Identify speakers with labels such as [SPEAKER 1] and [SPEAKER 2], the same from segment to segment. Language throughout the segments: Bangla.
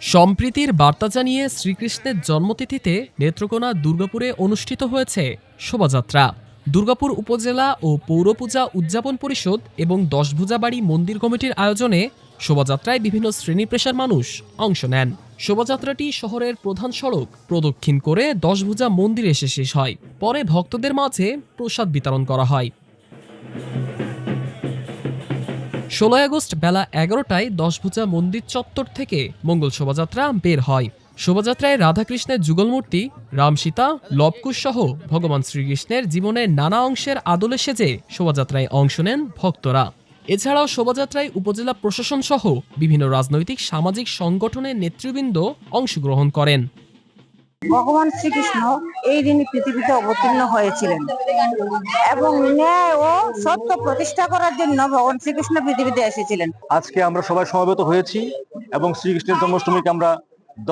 [SPEAKER 1] সম্প্রীতির বার্তা জানিয়ে শ্রীকৃষ্ণের জন্মতিথিতে নেত্রকোনা দুর্গাপুরে অনুষ্ঠিত হয়েছে শোভাযাত্রা। দুর্গাপুর উপজেলা ও পৌরপূজা উদযাপন পরিষদ এবং দশভুজাবাড়ি মন্দির কমিটির আয়োজনে শোভাযাত্রায় বিভিন্ন শ্রেণি পেশার মানুষ অংশ নেন। শোভাযাত্রাটি শহরের প্রধান সড়ক প্রদক্ষিণ করে দশভুজা মন্দিরে এসে শেষ হয়। পরে ভক্তদের মাঝে প্রসাদ বিতরণ করা হয়। ষোলোই আগস্ট বেলা এগারোটায় দশভুজা মন্দির চত্বর থেকে মঙ্গল শোভাযাত্রা বের হয়। শোভাযাত্রায় রাধাকৃষ্ণের যুগলমূর্তি, রামসীতা, লবকুশ সহ ভগবান শ্রীকৃষ্ণের জীবনের নানা অংশের আদলে সেজে শোভাযাত্রায় অংশ নেন ভক্তরা। এছাড়াও শোভাযাত্রায় উপজেলা প্রশাসন সহ বিভিন্ন রাজনৈতিক, সামাজিক সংগঠনের নেতৃবৃন্দ অংশগ্রহণ করেন।
[SPEAKER 2] ভগবান শ্রীকৃষ্ণ এই দিনই পৃথিবীতে অবতীর্ণ হয়েছিলেন। এবং ন্যায় ও সত্য প্রতিষ্ঠা করার জন্য ভগবান শ্রীকৃষ্ণ পৃথিবীতে এসেছিলেন।
[SPEAKER 3] আজকে আমরা সবাই সমবেত হয়েছি এবং শ্রীকৃষ্ণের জন্মাষ্টমীকে আমরা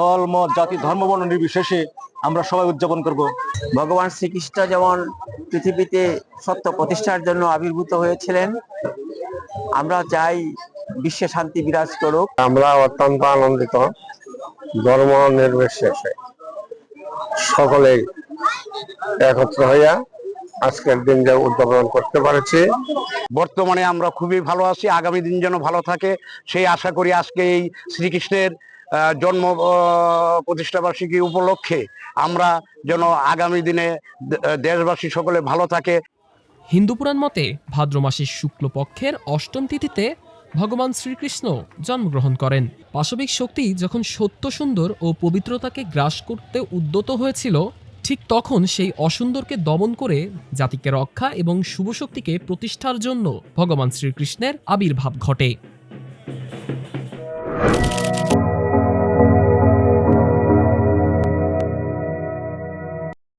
[SPEAKER 3] দল মত জাতি ধর্ম বর্ণ নির্বিশেষে আমরা সবাই উদযাপন করব।
[SPEAKER 4] ভগবান শ্রীকৃষ্ণ যেমন পৃথিবীতে সত্য প্রতিষ্ঠার জন্য আবির্ভূত হয়েছিলেন আমরা চাই বিশ্বে শান্তি বিরাজ করুক।
[SPEAKER 5] আমরা অত্যন্ত আনন্দিত ধর্ম নির্বিশেষে। সকলেই একত্র হইয়া আজকের দিনটা উদযাপন করতে পারছি।
[SPEAKER 6] বর্তমানে আমরা খুবই ভালো আছি আগামী দিন যেন ভালো থাকে সেই আশা করি আজকে এই শ্রীকৃষ্ণের জন্ম আহ, প্রতিষ্ঠাবার্ষিকী উপলক্ষে আমরা যেন আগামী দিনে দেশবাসী সকলে ভালো থাকে।
[SPEAKER 1] হিন্দু পুরাণ মতে ভাদ্র মাসের শুক্লপক্ষের অষ্টম তিথিতে ভগবান শ্রীকৃষ্ণ জন্মগ্রহণ করেন। পাশবিক শক্তি যখন সত্য সুন্দর ও পবিত্রতাকে গ্রাস করতে উদ্যত হয়েছিল, ঠিক তখন সেই অসুন্দরকে দমন করে জাতিকে রক্ষা এবং শুভ শক্তিকে প্রতিষ্ঠার জন্য ভগবান শ্রীকৃষ্ণের আবির্ভাব ঘটে।